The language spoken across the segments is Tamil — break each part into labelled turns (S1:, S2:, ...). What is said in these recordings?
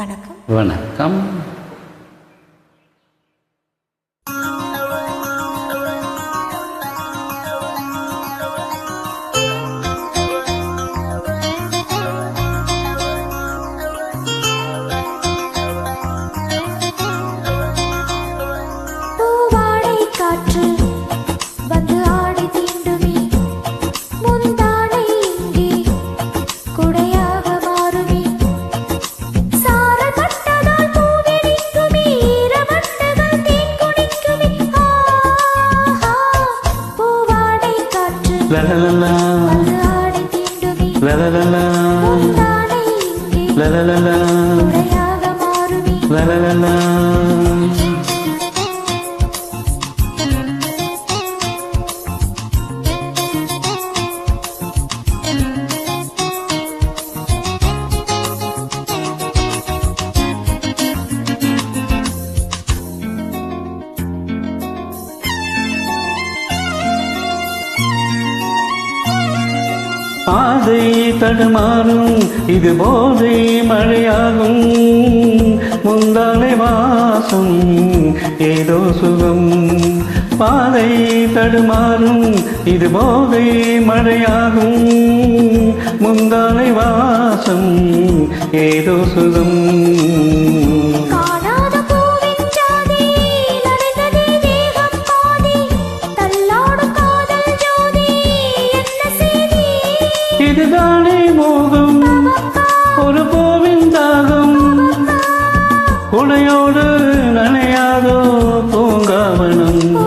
S1: வணக்கம்.
S2: வணக்கம்.
S1: காற்று
S2: லலலலா
S1: வந்து ஆடி
S2: பாதை தடுமாறும் இது போதை மழையாகும். முந்தானை வாசம் ஏதோ சுகம். பாதை தடுமாறும் இது போதை மழையாகும். முந்தானை வாசம் ஏதோ சுகம். மோகம் ஒரு பூவின் தாகம். குடையோடு நனையாதோ பூங்காவனம்.
S1: ஓ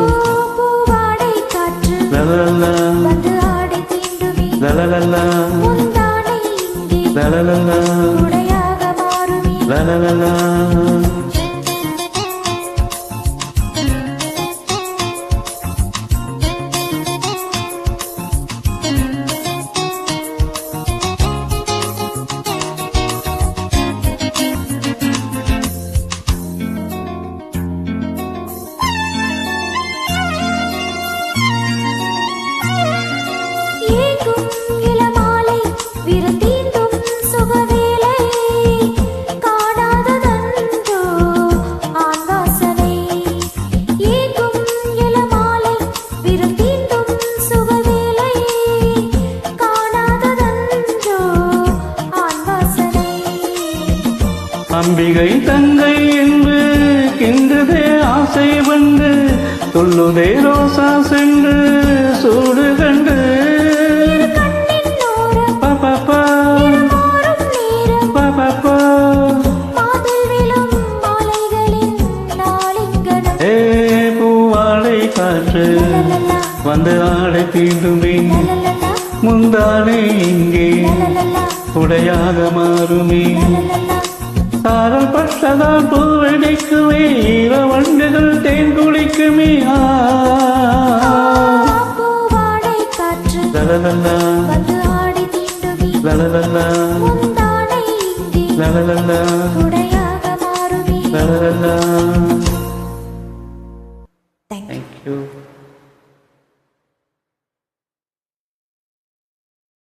S1: பூவாடை காற்று
S2: லலலலா. அம்பிகை தங்கை என்று கின்றதே ஆசை வந்து துள்ளுதே ரோசா சென்று சூடு கண்டு. காற்று வந்து ஆடை தீண்டுமே. முந்தானே இங்கே உடையாக மாறுமே.
S1: லலலலா.
S2: சாரல் பட்டதால் பூவெடிக்குமே ஈரவண்டுகள் தேன் குடிக்குமே ஆ.
S1: பூவாடை காற்று
S2: லலலலா
S1: வந்து ஆடி தீண்டுமே.
S2: லலலலா
S1: முந்தானை இங்கே
S2: லலலலா
S1: உடையாக மாறுமே.
S2: லலலலா
S1: தேங்க்யூ
S2: தேங்க்யூ